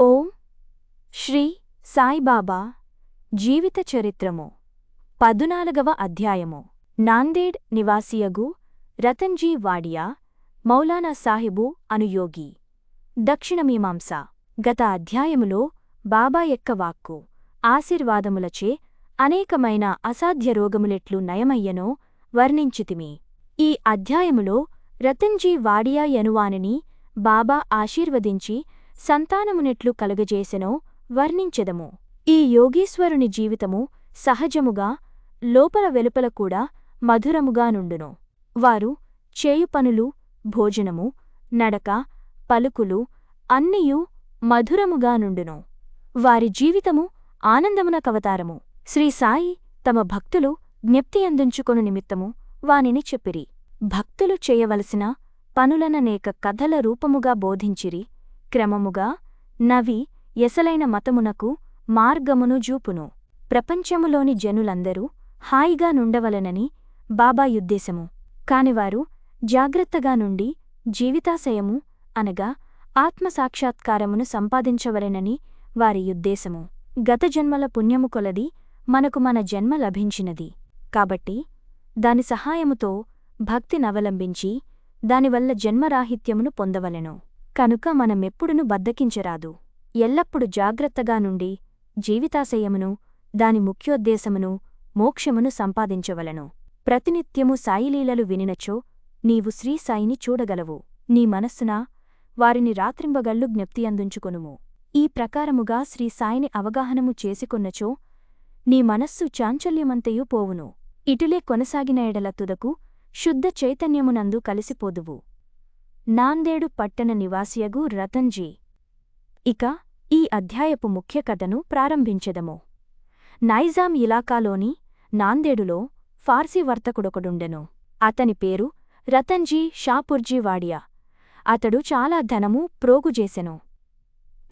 ఓం శ్రీ సాయిబాబా జీవిత చరిత్రము పదునాలుగవ అధ్యాయము. నాందేడ్ నివాసియగు రతన్జీ వాడియా మౌలానా సాహిబు అనుయోగి దక్షిణమీమాంస దక్షిణ గత అధ్యాయములో బాబా యొక్క వాక్కు ఆశీర్వాదములచే అనేకమైన అసాధ్య రోగములెట్లు నయమయ్యనో వర్ణించితిమి. ఈ అధ్యాయములో రతన్జీ వాడియా యనువానిని బాబా ఆశీర్వదించి సంతానమునెట్లు కలుగజేసెనో వర్ణించెదము. ఈ యోగీశ్వరుని జీవితము సహజముగా లోపల వెలుపల కూడా మధురముగా నుండును. వారు చేయు పనులు భోజనము నడక పలుకులు అన్నియూ మధురముగా నుండును. వారి జీవితము ఆనందమున కవతారము. శ్రీ సాయి తమ భక్తులు జ్ఞప్తి అందించుకొను నిమిత్తము వానిని చెప్పిరి. భక్తులు చేయవలసిన పనులననేక కథల రూపముగా బోధించిరి. క్రమముగా నవి ఎసలైన మతమునకు మార్గమును జూపును. ప్రపంచములోని జనులందరూ హాయిగా నుండవలనని బాబా యుద్దేశము. కానివారు జాగ్రత్తగా నుండి జీవితాశయము అనగా ఆత్మసాక్షాత్కారమును సంపాదించవలెనని వారి యుద్దేశము. గత జన్మల పుణ్యము కొలది మనకు మన జన్మ లభించినది. కాబట్టి దాని సహాయముతో భక్తినవలంబించి దానివల్ల జన్మరాహిత్యమును పొందవలెను. కనుక మనమెప్పుడును బద్దకించరాదు. ఎల్లప్పుడు జాగ్రత్తగా నుండి జీవితాశయమును దాని ముఖ్యోద్దేశమును మోక్షమును సంపాదించవలెను. ప్రతినిత్యము సాయిలీలలు వినినచో నీవు శ్రీసాయిని చూడగలవు. నీ మనస్సున వారిని రాత్రింబగళ్ళు జ్ఞప్తి అందించుకొనుము ఈ ప్రకారముగా శ్రీ సాయిని అవగాహనము చేసుకొన్నచో నీ మనస్సు చాంచల్యమంతయు పోవును. ఇటులే కొనసాగిన ఎడల తుదకు శుద్ధ చైతన్యమునందు కలిసిపోదువు. నాందేడు పట్టణ నివాసియగు రతన్జీ. ఇక ఈ అధ్యాయపు ముఖ్య కథను ప్రారంభించెదము. నైజాం ఇలాకాలోని నాందేడులో ఫార్సీ వర్తకుడొకడుండెను. అతని పేరు రతన్జీ షాపుర్జీ వాడియా అతడు చాలా ధనము ప్రోగుజేసెను.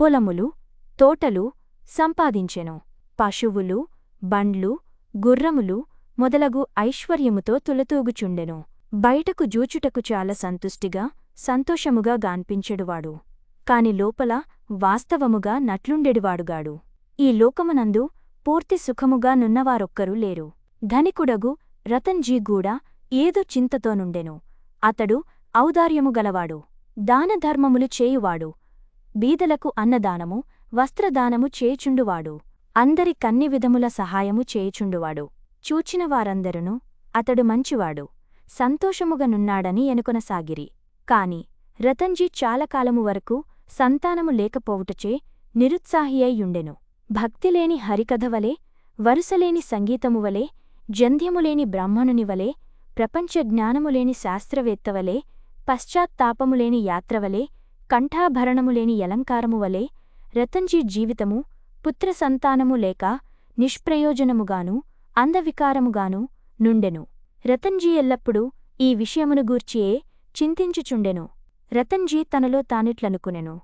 పొలములు తోటలు సంపాదించెను. పశువులు బండ్లు గుర్రములు మొదలగు ఐశ్వర్యముతో తులతూగుచుండెను. బయటకు జూచుటకు చాలా సంతుష్టిగా సంతోషముగా గాన్పించెడువాడు. కాని లోపల వాస్తవముగా నట్లుండెడివాడుగాడు. ఈ లోకమునందు పూర్తి సుఖముగా నున్నవారొక్కరూ లేరు. ధనికుడగు రతన్జీ గూడా ఏదో చింతతోనుండెను అతడు ఔదార్యము గలవాడు. దానధర్మములు చేయువాడు. బీదలకు అన్నదానము వస్త్రదానము చేయుచుండువాడు. అందరి కన్ని విధముల సహాయము చేయుచుండువాడు. చూచిన వారందరును అతడు మంచివాడు. సంతోషముగా నున్నాడని ఎనుకొనసాగిరి. కాని రతన్జీ చాలకాలము వరకు సంతానము లేకపోవుటచే నిరుత్సాహియైయుండెను. భక్తిలేని హరికథవలే వరుసలేని సంగీతమువలే జంధ్యములేని బ్రాహ్మణునివలే ప్రపంచ జ్ఞానములేని శాస్త్రవేత్తవలే పశ్చాత్తాపములేని యాత్రవలే కంఠాభరణములేని యలంకారమువలే రతన్జీ జీవితము పుత్రసంతానము లేక నిష్ప్రయోజనముగాను అందవికారముగాను నుండెను. రతన్జీ ఎల్లప్పుడూ ఈ విషయమును గూర్చియే చింతించుచుండెను. రతన్జీ తనలో తానిట్లనుకునెను.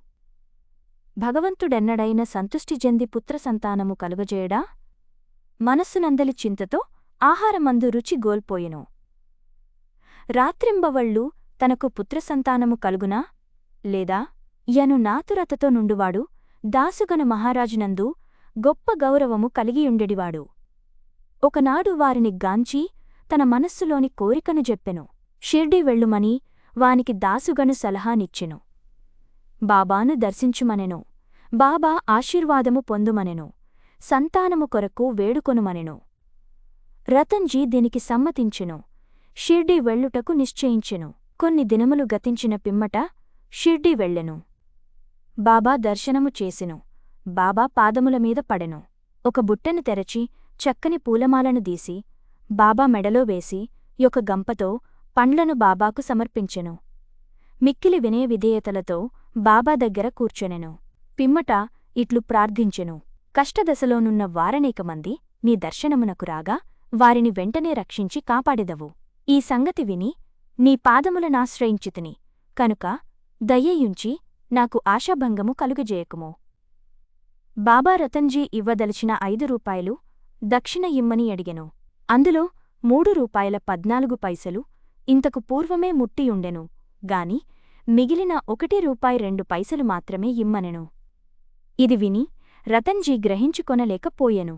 భగవంతుడెన్నడైన సంతుష్టి చెంది పుత్రసంతానము కలుగజేయడా? మనస్సునందలి చింతతో ఆహారమందు రుచి గోల్పోయెను. రాత్రింబవళ్ళు తనకు పుత్రసంతానము కలుగునా? లేదా యను నాతురతతో నుండువాడు దాసుగన మహారాజునందు గొప్ప గౌరవము కలిగియుండెడివాడు. ఒకనాడు వారిని గాంచి తన మనస్సులోని కోరికను చెప్పెను షిర్డీ వెళ్ళుమని వానికి దాసుగను సలహానిచ్చెను. బాబాను దర్శించుమనెను. బాబా ఆశీర్వాదము పొందుమనెను. సంతానము కొరకు వేడుకొనుమనెను. రతన్జీ దీనికి సమ్మతించెను. షిర్డీ వెళ్ళుటకు నిశ్చయించెను. కొన్ని దినములు గతించిన పిమ్మట షిర్డీ వెళ్ళెను. బాబా దర్శనము చేసెను. బాబా పాదముల మీద పడెను. ఒక బుట్టను తెరచి చక్కని పూలమాలను దీసి బాబా మెడలో వేసి యొక్క గంపతో పండ్లను బాబాకు సమర్పించెను. మిక్కిలి వినయ విధేయతలతో బాబా దగ్గర కూర్చొనెను. పిమ్మట ఇట్లు ప్రార్థించెను. కష్టదశలోనున్న వారనేకమంది నీ దర్శనమునకు రాగా వారిని వెంటనే రక్షించి కాపాడెదవు. ఈ సంగతి విని నీ పాదములనాశ్రయించితిని కనుక దయ్యయుంచి నాకు ఆశాభంగము కలుగజేయకుము. బాబా రతన్జీ ఇవ్వదలిచిన ఐదు రూపాయలు దక్షిణ ఇమ్మని అడిగెను. అందులో మూడు రూపాయల పద్నాలుగు పైసలు ఇంతకు పూర్వమే ముట్టియుండెను గాని మిగిలిన ఒకటి రూపాయి రెండు పైసలు మాత్రమే ఇమ్మనెను. ఇది విని రతన్జీ గ్రహించుకొనలేకపోయెను.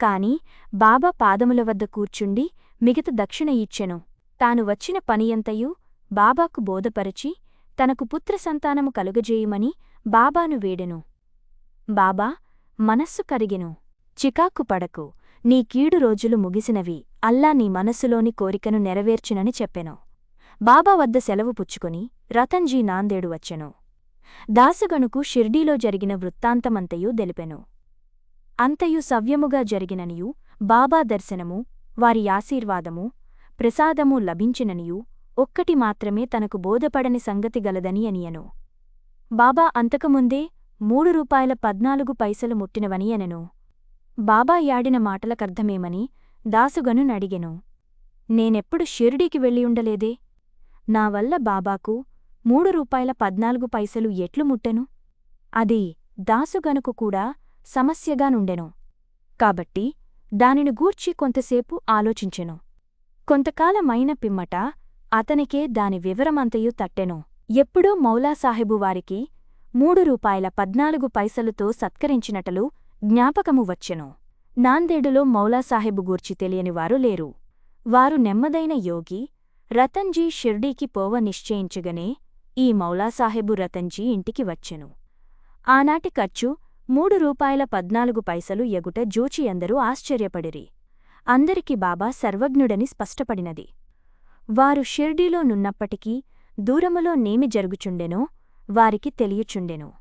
కాని బాబా పాదముల వద్ద కూర్చుండి మిగత దక్షిణ ఇచ్చెను. తాను వచ్చిన పనియంతయు బాబాకు బోధపరచి తనకు పుత్ర సంతానము కలుగజేయుమని బాబాను వేడెను. బాబా మనస్సు కరిగెను. చికాకు పడకు. నీ కీడు రోజులు ముగిసినవి. అల్లా నీ మనస్సులోని కోరికను నెరవేర్చునని చెప్పెను. బాబా వద్ద సెలవు పుచ్చుకొని రతన్జీ నాందేడు వచ్చెను. దాసగణుకు షిర్డీలో జరిగిన వృత్తాంతమంతయూ దెలిపెను. అంతయు సవ్యముగా జరిగిననియు బాబా దర్శనము వారి ఆశీర్వాదము ప్రసాదము లభించిననియు ఒక్కటి మాత్రమే తనకు బోధపడని సంగతి గలదని అనియను. బాబా అంతకుముందే మూడు రూపాయల పద్నాలుగు పైసలు ముట్టినవని అనెను. బాబా యాడిన మాటలకర్థమేమని దాసుగను నడిగెను. నేనెప్పుడు షిర్డీకి వెళ్ళియుండలేదే నా వల్ల బాబాకు మూడు రూపాయల పద్నాలుగు పైసలు ఎట్లు ముట్టెను? అది దాసుగనుకు కూడా సమస్యగా నుండెను కాబట్టి దానిని గూర్చి కొంతసేపు ఆలోచించెను. కొంతకాలమైన పిమ్మట అతనికే దాని వివరమంతయు తట్టెను. ఎప్పుడో మౌలాసాహెబు వారికి మూడు రూపాయల పద్నాలుగు పైసలుతో సత్కరించినటలు జ్ఞాపకము వచ్చెను. నాందేడులో మౌలాసాహెబు గూర్చి తెలియనివారు లేరు. వారు నెమ్మదైన యోగి రతన్జీ షిర్డీకి పోవ నిశ్చయించగనే ఈ మౌలాసాహెబు రతన్జీ ఇంటికి వచ్చెను. ఆనాటి ఖర్చు మూడు రూపాయల పద్నాలుగు పైసలు ఎగుట జూచి అందరూ ఆశ్చర్యపడిరి. అందరికి బాబా సర్వజ్ఞుడని స్పష్టపడినది. వారు షిర్డీలో నున్నప్పటికీ దూరములో నేమి జరుగుచుండెనో వారికి తెలియచుండెను.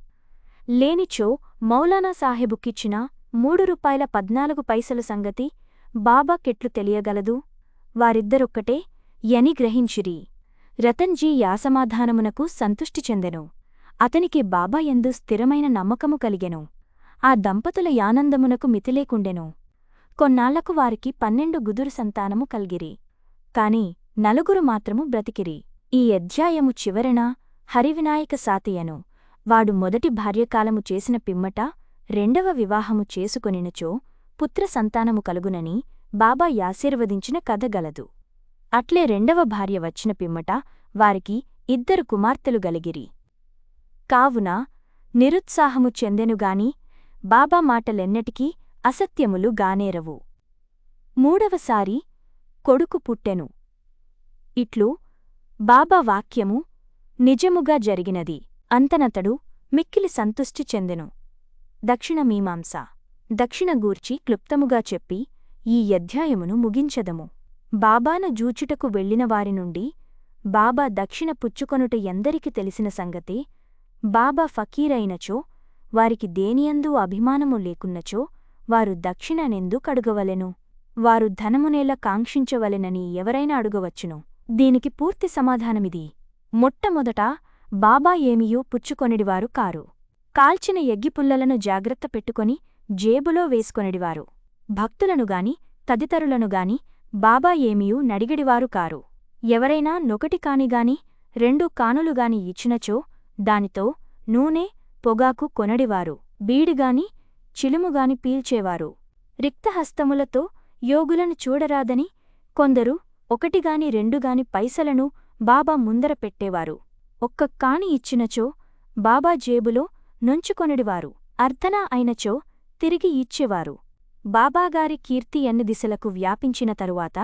లేనిచో మౌలానా సాహెబుకిచ్చిన మూడు రూపాయల పద్నాలుగు పైసలు సంగతి బాబా కెట్లు తెలియగలదు? వారిద్దరొక్కటే యని గ్రహించిరి. రతన్జీ యాసమాధానమునకు సంతుష్టి చెందెను. అతనికి బాబా ఎందు స్థిరమైన నమ్మకము కలిగెను. ఆ దంపతుల యానందమునకు మితిలేకుండెను. కొన్నాళ్ళకు వారికి పన్నెండు గుదురు సంతానము కల్గిరి. కాని నలుగురు మాత్రము బ్రతికిరి. ఈ అధ్యాయము చివరన హరివినాయక సాతియను. వాడు మొదటి భార్యకాలము చేసిన పిమ్మట రెండవ వివాహము చేసుకొనినచో పుత్ర సంతానము కలుగునని బాబా యాశీర్వదించిన కథగలదు అట్లే రెండవ భార్య వచ్చిన పిమ్మట వారికి ఇద్దరు కుమార్తెలు గలిగిరి. కావున నిరుత్సాహము చెందెనుగాని బాబా మాటలెన్నటికీ అసత్యములు గానేరవు. మూడవసారి కొడుకు పుట్టెను. ఇట్లు బాబా వాక్యము నిజముగా జరిగినది. అంతనతడు మిక్కిలి సంతుష్టి చెందెను. దక్షిణ మీమాంస. దక్షిణ గూర్చి క్లుప్తముగా చెప్పి ఈ అధ్యాయమును ముగించదము. బాబాన జూచుటకు వెళ్ళిన వారి నుండి బాబా దక్షిణ పుచ్చుకొనుట ఎందరికి తెలిసిన సంగతే? బాబా ఫకీరైనచో? వారికి దేనియందు అభిమానము లేకున్నచో? వారు దక్షిణనెందు కడుగవలెను? వారు ధనమునేల కాంక్షించవలెనని ఎవరైనా అడుగవచ్చును? దీనికి పూర్తి సమాధానమిది. మొట్టమొదట బాబా ఏమియూ పుచ్చుకొనిడివారు కారు. కాల్చిన ఎగ్గిపుల్లలను జాగ్రత్త పెట్టుకొని జేబులో వేసుకొనిడివారు. భక్తులనుగాని తదితరులనుగాని బాబా ఏమియూ నడిగిడివారు కారు. ఎవరైనా నొకటి కానిగాని రెండు కానులుగాని ఇచ్చినచో దానితో నూనె పొగాకు కొనడివారు. బీడిగాని చిలుముగాని పీల్చేవారు. రిక్తహస్తములతో యోగులను చూడరాదని కొందరు ఒకటిగాని రెండుగాని పైసలను బాబా ముందర పెట్టేవారు. ఒక్క కాని ఇచ్చినచో బాబా జేబులో నుంచుకొనిడివారు. అర్ధనా అయినచో తిరిగి ఇచ్చేవారు. బాబాగారి కీర్తి అన్ని దిశలకు వ్యాపించిన తరువాత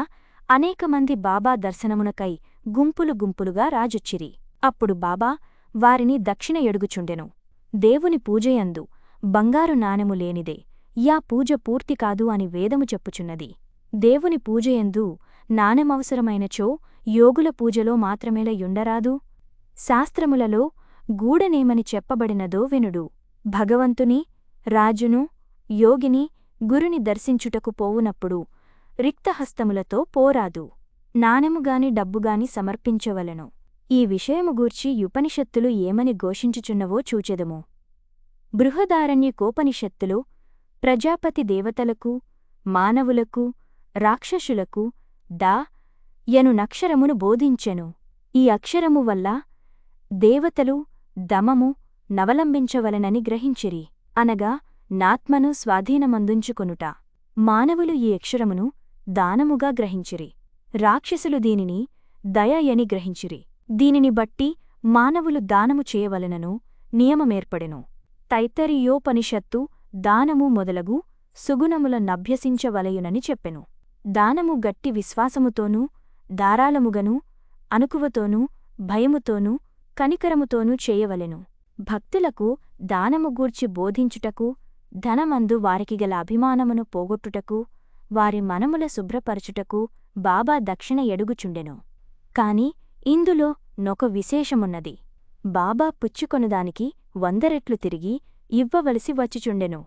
అనేకమంది బాబా దర్శనమునకై గుంపులు గుంపులుగా రాజొచ్చిరి. అప్పుడు బాబా వారిని దక్షిణ ఎడుగుచుండెను. దేవుని పూజయందు బంగారు నాణెము లేనిదే యా పూజ పూర్తి కాదు అని వేదము చెప్పుచున్నది. దేవుని పూజయందు నాణెమవసరమైనచో యోగుల పూజలో మాత్రమేల యుండరాదు శాస్త్రములలో గూడనేమని చెప్పబడినదో వినుడు. భగవంతుని రాజును యోగిని గురుని దర్శించుటకు పోవునప్పుడు రిక్తహస్తములతో పోరాదు. నాణెముగాని డబ్బుగాని సమర్పించవలను. ఈ విషయము గూర్చి యుపనిషత్తులు ఏమని ఘోషించుచున్నవో చూచెదము. బృహదారణ్యకోపనిషత్తులు ప్రజాపతి దేవతలకు మానవులకు రాక్షసులకు దా యను నక్షరమును బోధించెను. ఈ అక్షరము వల్ల దేవతలు దమము నవలంబించవలనని గ్రహించిరి. అనగా నాత్మను స్వాధీనమందుంచుకొనుట. మానవులు ఈ అక్షరమును దానముగా గ్రహించిరి. రాక్షసులు దీనిని దయయని గ్రహించిరి. దీనిని బట్టి మానవులు దానము చేయవలనను నియమమేర్పడెను. తైత్తరీయోపనిషత్తు దానము మొదలగు సుగుణముల నభ్యసించవలయునని చెప్పెను. దానము గట్టి విశ్వాసముతోనూ దారాలముగను అనుకువతోనూ భయముతోనూ కనికరముతోనూ చేయవలెను. భక్తులకు దానము గూర్చి బోధించుటకు ధనమందు వారికిగల అభిమానమును పోగొట్టుటకు వారి మనముల శుభ్రపరచుటకు బాబా దక్షిణ ఎడుగుచుండెను. కాని ఇందులో నొక విశేషమున్నది. బాబా పుచ్చుకొనుదానికి వందరెట్లు తిరిగి ఇవ్వవలసి వచ్చిచుండెను.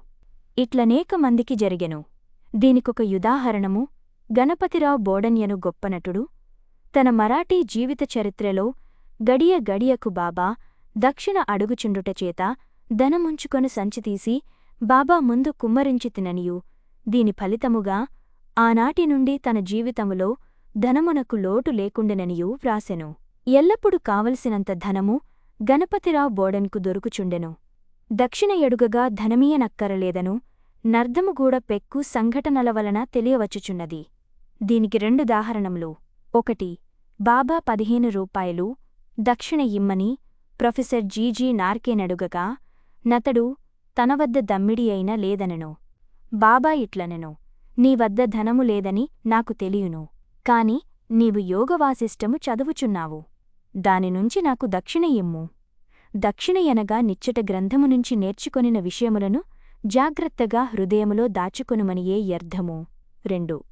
ఇట్లనేక మందికి జరిగెను. దీనికొక యుదాహరణము గణపతిరావు బోడన్యను గొప్ప నటుడు. తన మరాఠీ జీవిత చరిత్రలో గడియ గడియకు బాబా దక్షిణ అడుగుచుండుటచేత ధనముంచుకొని సంచితీసి బాబా ముందు కుమ్మరించి తిననియు. దీని ఫలితముగా ఆనాటి నుండి తన జీవితములో ధనమునకు లోటు లేకుండెననియూ వ్రాసెను. ఎల్లప్పుడు కావలసినంత ధనము గణపతిరావు బోడెన్కు దొరుకుచుండెను. దక్షిణ ఎడుగగా ధనమీయనక్కరలేదను నర్దముగూడ పెక్కు సంఘటనల వలన తెలియవచ్చుచున్నది. దీనికి రెండుదాహరణములు ఒకటి బాబా పదిహేను రూపాయలు దక్షిణ ఇమ్మని ప్రొఫెసర్ జీజీ నార్కేనడుగగా నతడు తన వద్ద దమ్మిడి అయిన లేదనెను. బాబా ఇట్లనెను. నీ వద్ద ధనము లేదని నాకు తెలియును. కాని నీవు యోగవాసిష్టము చదువుచున్నావు. దానినుంచి నాకు దక్షిణ ఇమ్ము. దక్షిణ ఎనగా నిచ్చట గ్రంథము నుంచి నేర్చుకొనిన విషయములను జాగ్రత్తగా హృదయములో దాచుకొనుమనియే యర్ధము. రెండు.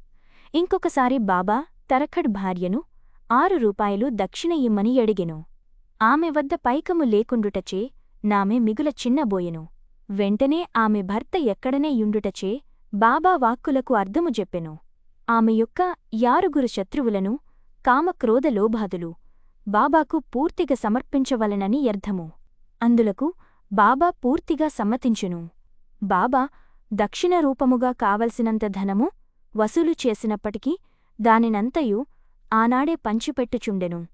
ఇంకొకసారి బాబా తరఖడ్ భార్యను ఆరు రూపాయలు దక్షిణ ఇమ్మని ఎడిగెను. ఆమె వద్ద పైకము లేకుండుటచే నామె మిగుల చిన్నబోయెను. వెంటనే ఆమె భర్త ఎక్కడనే యుండుటచే బాబా వాక్కులకు అర్థము చెప్పెను. ఆమె యొక్క యారుగురు శత్రువులను కామక్రోధ లోభాదులు బాబాకు పూర్తిగా సమర్పించవలెనని అర్థము అందులకు బాబా పూర్తిగా సమ్మతించును. బాబా దక్షిణ రూపముగా కావలసినంత ధనము వసూలు చేసినప్పటికీ దానినంతయు ఆనాడే పంచిపెట్టుచుండెను.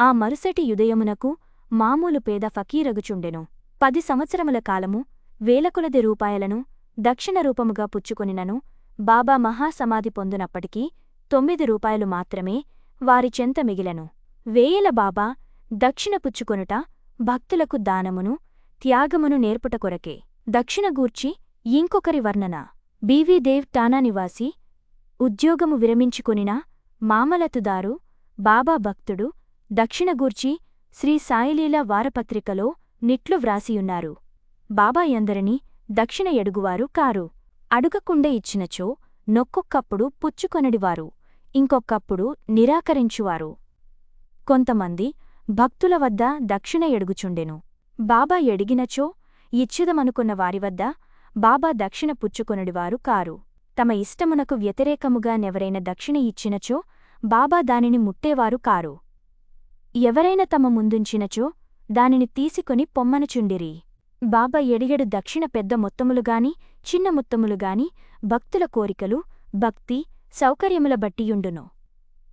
ఆ మరుసటి యుదయమునకు మామూలు పేద ఫకీరగుచుండెను. పది సంవత్సరముల కాలము వేలకొలది రూపాయలను దక్షిణ రూపముగా పుచ్చుకొనినను బాబా మహాసమాధి పొందునప్పటికీ తొమ్మిది రూపాయలు మాత్రమే వారి చెంత మిగిలెను. వేయల బాబా దక్షిణ పుచ్చుకొనుట భక్తులకు దానమును త్యాగమును నేర్పుట కొరకే. దక్షిణ గూర్చి ఇంకొకరి వర్ణన. బీవీదేవ్ టానా నివాసి ఉద్యోగము విరమించుకొనినా మామలతుదారు బాబా భక్తుడు దక్షిణగూర్చి శ్రీ సాయిలీల వారపత్రికలో నిట్లు వ్రాసియున్నారు. బాబాయందరినీ దక్షిణ ఎడుగువారు కారు. అడుగకుండే ఇచ్చినచో నొక్కొక్కప్పుడు పుచ్చుకొనడివారు. ఇంకొక్కప్పుడు నిరాకరించువారు. కొంతమంది భక్తుల వద్ద దక్షిణ ఎడుగుచుండెను. బాబా ఎడిగినచో ఇచ్చిదమనుకున్న వారివద్ద బాబా దక్షిణ పుచ్చుకొనడివారు కారు. తమ ఇష్టమునకు వ్యతిరేకముగా నెవరైన దక్షిణ ఇచ్చినచో బాబా దానిని ముట్టేవారు కారు. ఎవరైనా తమ ముందుంచినచో దానిని తీసుకొని పొమ్మనుచుండిరి బాబా ఎడిగడు దక్షిణ పెద్ద మొత్తములుగాని చిన్న మొత్తములుగాని భక్తుల కోరికలు భక్తి సౌకర్యముల బట్టియుండును.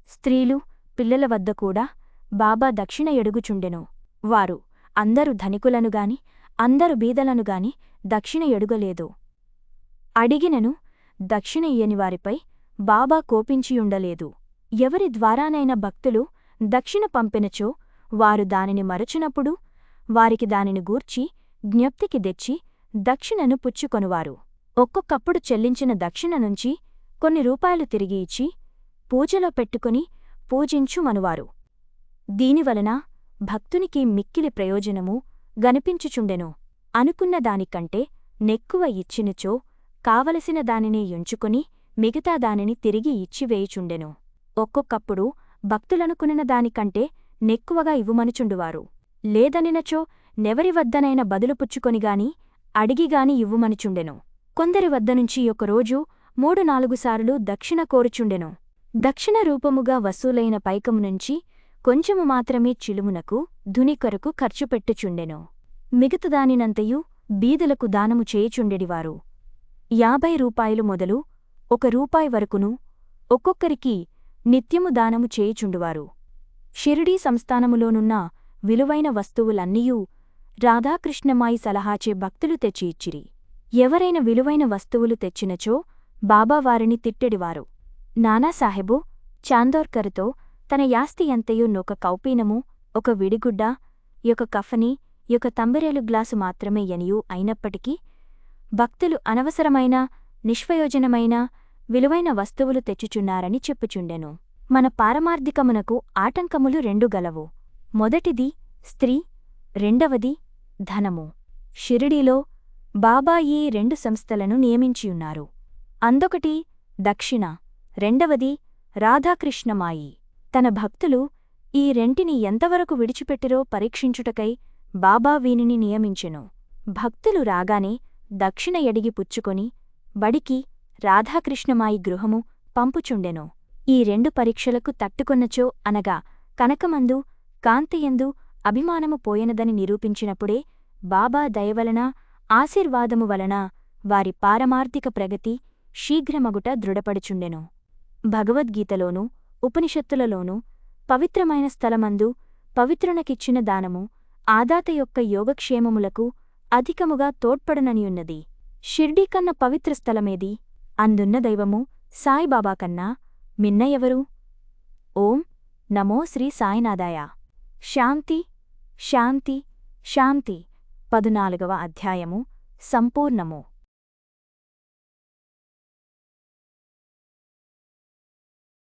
స్త్రీలు పిల్లల వద్ద కూడా బాబా దక్షిణ ఎడుగుచుండెను. వారు అందరు ధనికులనుగాని అందరు బీదలనుగాని దక్షిణ ఎడుగలేదు. అడిగినను దక్షిణ ఇయ్యని వారిపై బాబా కోపించియుండలేదు. ఎవరి ద్వారానైనా భక్తులు దక్షిణ పంపినచో వారు దానిని మరచునప్పుడు వారికి దానిని గూర్చి జ్ఞప్తికి తెచ్చి దక్షిణను పుచ్చుకొనువారు. ఒక్కొక్కప్పుడు చెల్లించిన దక్షిణ నుంచి కొన్ని రూపాయలు తిరిగి ఇచ్చి పూజలో పెట్టుకుని పూజించుమనువారు. దీనివలన భక్తునికి మిక్కిలి ప్రయోజనము గనిపించుచుండెను. అనుకున్న దానికంటే నెక్కువ ఇచ్చినచో కావలసిన దానినే ఎంచుకుని మిగతా దానిని తిరిగి ఇచ్చివేయుచుండెను ఒక్కొక్కప్పుడు భక్తులనుకునిన దానికంటే నెక్కువగా ఇవ్వుమనుచుండువారు. లేదనినచో నెవరి వద్దనైన బదులు పుచ్చుకొనిగాని అడిగిగాని ఇవ్వుమనుచుండెను. కొందరి వద్దనుంచి ఒకరోజు మూడు నాలుగుసార్లు దక్షిణ కోరుచుండెను. దక్షిణ రూపముగా వసూలైన పైకము నుంచి కొంచెము మాత్రమే చిలుమునకు ధునికొరకు ఖర్చుపెట్టుచుండెను మిగతదానినంతయు బీదలకు దానము చేయుచుండెడివారు. యాభై రూపాయలు మొదలు ఒక రూపాయి వరకును ఒక్కొక్కరికి నిత్యము దానము చేయుచుండువారు. షిరిడీ సంస్థానములోనున్న విలువైన వస్తువులన్నీయూ రాధాకృష్ణమాయి సలహాచే భక్తులు తెచ్చి ఇచ్చిరి. ఎవరైన విలువైన వస్తువులు తెచ్చినచో బాబావారిని తిట్టెడివారు. నానాసాహెబు చాందోర్కర్తో తన యాస్తి ఎంతయు నొక కౌపీనము ఒక విడిగుడ్డ యొక్క కఫని యొక్క తంబిరేలు గ్లాసు మాత్రమే ఎనియు అయినప్పటికీ భక్తులు అనవసరమైన నిష్ప్రయోజనమైన విలువైన వస్తువులు తెచ్చుచున్నారని చెప్పుచుండెను. మన పారమార్థికమునకు ఆటంకములు రెండు గలవు. మొదటిది స్త్రీ రెండవది ధనము. షిరిడీలో బాబా ఈ రెండు సంస్థలను నియమించియున్నారు. అందొకటి దక్షిణ రెండవది రాధాకృష్ణమాయి. తన భక్తులు ఈ రెంటిని ఎంతవరకు విడిచిపెట్టిరో పరీక్షించుటకై బాబా వీనిని నియమించెను. భక్తులు రాగానే దక్షిణ ఎడిగి పుచ్చుకొని బడికి రాధాకృష్ణమాయి గృహము పంపుచుండెను. ఈ రెండు పరీక్షలకు తట్టుకొన్నచో అనగా కనకమందు కాంతియందు అభిమానము పోయెనదని నిరూపించినప్పుడే బాబా దయవలన ఆశీర్వాదము వలన వారి పారమార్థిక ప్రగతి శీఘ్రమగుట దృఢపడుచుండెను. భగవద్గీతలోనూ ఉపనిషత్తులలోనూ పవిత్రమైన స్థలమందు పవిత్రునకిచ్చిన దానము ఆదాత యొక్క యోగక్షేమములకు అధికముగా తోడ్పడననియున్నది. షిర్డీ కన్న పవిత్ర స్థలమేది? అందున్న దైవము సాయిబాబా కన్నా మిన్న ఎవరు? ఓం నమో శ్రీ సాయినాథాయ. శాంతి శాంతి శాంతి. పదునాలుగవ అధ్యాయము సంపూర్ణము.